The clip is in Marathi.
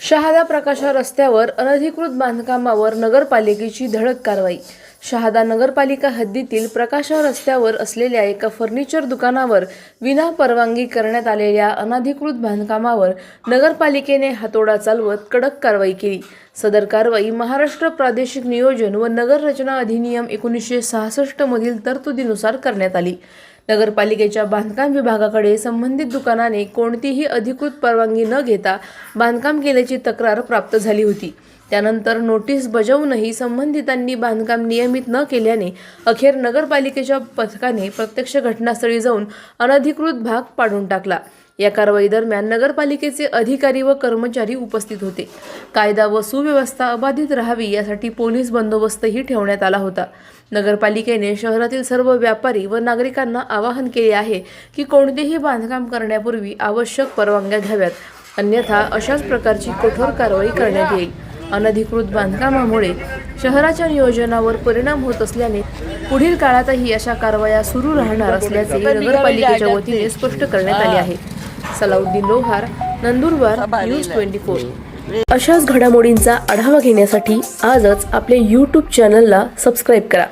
शहादा प्रकाशा रस्त्यावर अनधिकृत बांधकामावर नगरपालिकेची धडक कारवाई शहादा नगरपालिका हद्दीतील प्रकाशा रस्त्यावर असलेल्या एका फर्निचर दुकानावर विना परवानगी करण्यात आलेल्या अनधिकृत बांधकामावर नगरपालिकेने हातोडा चालवत कडक कारवाई केली. सदर कारवाई महाराष्ट्र प्रादेशिक नियोजन व नगर रचना अधिनियम एकोणीसशे सहासष्ट मधील तरतुदीनुसार करण्यात आली. नगरपालिकेच्या बांधकाम विभागाकडे संबंधित दुकानाने कोणतीही अधिकृत परवानगी न घेता बांधकाम केल्याची तक्रार प्राप्त झाली होती. त्यानंतर नोटीस बजावूनही संबंधितांनी बांधकाम नियमित न केल्याने अखेर नगरपालिकेच्या पथकाने प्रत्यक्ष घटनास्थळी जाऊन अनधिकृत भाग पाडून टाकला. या कारवाई दरम्यान नगरपालिकेचे अधिकारी व कर्मचारी उपस्थित होते. कायदा व सुव्यवस्था अबाधित राहावी यासाठी पोलीस बंदोबस्तही ठेवण्यात आला होता. नगरपालिकेने शहरातील सर्व व्यापारी व नागरिकांना आवाहन केले आहे की कोणतेही बांधकाम करण्यापूर्वी आवश्यक परवानग्या घ्याव्यात. अन्यथा अशाच प्रकारची कठोर कारवाई करण्यात येईल. अनधिकृत बांधकामामुळे शहराच्या नियोजनावर परिणाम होत असल्याने पुढील काळातही अशा कारवाया सुरू राहणार असल्याचे नगरपालिकेच्या वतीने स्पष्ट करण्यात आले आहे. Salauddin Lohar Nandurbar news twenty four. अशाच घडामोडींचा आढावा घेण्यासाठी आजच आपल्या यूट्यूब चॅनलला सबस्क्राईब करा.